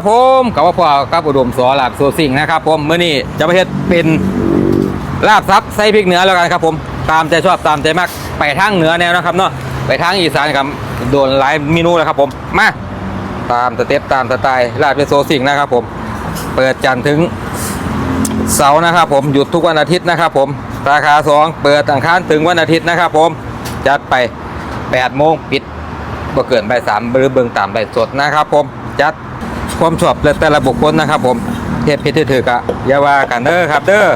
ครับผมกับว่าพ่อกับอุดมสอลาบโซซิงนะครับผมมื้อนี้จะมาเฮ็ดเป็นลาบซับใส่พริกเหนือแล้วกันครับผมตามใจชอบตามใจมากไปทางเหนือแนวนะครับเนาะไปทางอีสานครับโดนหลายเมนูแล้วครับผมมาตามสเต็ปตามสไตล์ลาบเป็นโซซิงนะครับผมเปิดจันทร์ถึงเสาร์นะครับผมหยุดทุกวันอาทิตย์นะครับผมสาขาสองเปิดอังคารถึงวันอาทิตย์นะครับผมจัดไป8โมงปิดบ่เกินใบสามหรือเบิ่งตามใบสดนะครับผมจัด ความชอบแต่ละบุคคลนะครับผมเทศพิธีถือกะอย่าว่ากันเด้อครับเด้อ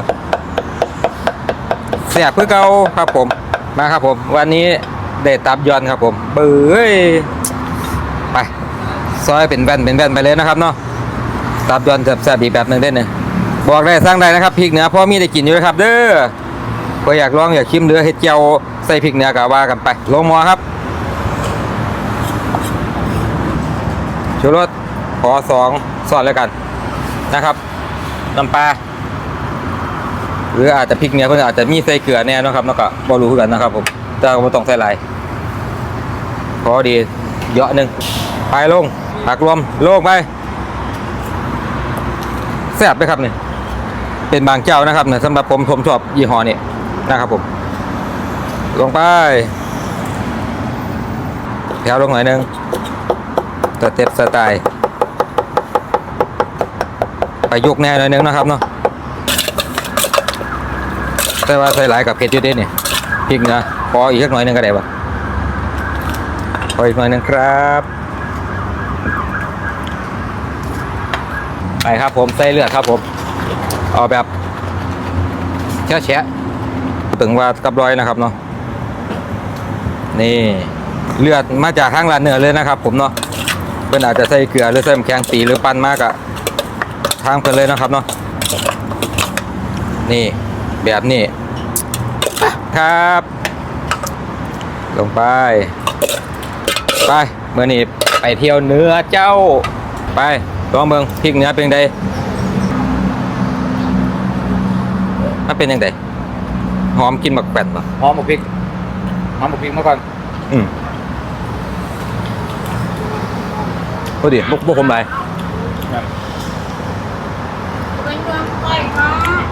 เสียเพื่อเก่าครับผมมาครับผม วันนี้ได้ตับยอนครับผมเบื้อไปซอยเป็นแว่นเป็นแว่นไปเลยนะครับเนาะตับยอนแซ่บๆอีกแบบหนึ่งได้เนี่ยบอกได้สร้างได้นะครับพริกเหนือพ่อมีได้กินอยู่นะครับ เด้อก็อยากลองอยากชิมเดือเฮ็ดเจียวใส่พริกเหนือกะว่ากันไปลงมอครับชูรส อสองซอสแล้วกันนะครับน้ำปลาหรืออาจจะพริกเนี่ยเพื่อนอาจจะมีใส่เกลือแน่นะครับเนาะก็บรู้คือกันนะครับผมแต่ก็บ่ต้องใส่หลายพอดีเยอะหนึ่งไปลงผักรวมโลงไปแซ่บไหมครับเนี่ยเป็นบางเจ้านะครับเนี่ยสำหรับผมผมชอบยี่ห้อนี้นะครับผม ลงไปแถวลงหน่อยหนึงสเต็ปสไตล์ ประยุกต์แน่หน่อยนึงนะครับเนาะแต่ว่าใส่หลายกับเผ็ดอยู่เด้เนี่ยพริกนะพออีกสักหน่อยหนึงก็ได้ปะพออีกหน่อยหนึงครับไปครับผมใส่เลือดครับผมเอาแบบแช่แฉะถึงว่ากับรอยนะครับเนาะนี่เลือดมาจากทางร้านเนื้อเลยนะครับ ผมเนาะเพื่อนอาจจะใส่เกลือหรือใส่แข็งตีหรือปั้นมากอะ ทางเพื่อนเลยนะครับเนาะนี่แบบนี้อะครับ ลงไป ไปเมื่อนี้ไปเที่ยวเหนื้อเจ้า ไปลองเบิงพริกเหนื้อเป็นยังไงมันเป็นยังไงหอมกินบักแปดป่ะหอมหมกพริกหอมหมกพริกมาก่อน อืมพอดีบุกบุกผมไรเป็นเมืองไก่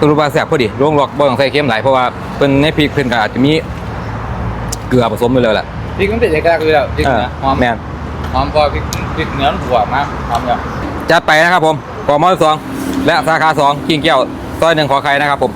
ค่ะตัวรูปลาแสบพอดีร่วงหลอกบ่ต้องใส่เค็มหลายเพราะว่าเป็นในพริกเพิ่นก็อาจจะมีเกลือผสมไปเลยแหละพริกมันเป็นเอกลักษณ์เลยแล้วพริกเออเนื้อหอมแม่นหอมพอพริกพริกเนื้อมันหัวมากหอมอย่างจัดไปนะครับผมกมสองและสาขาสองกิ่งแก้วซอยหนึ่งขอไข่นะครับผม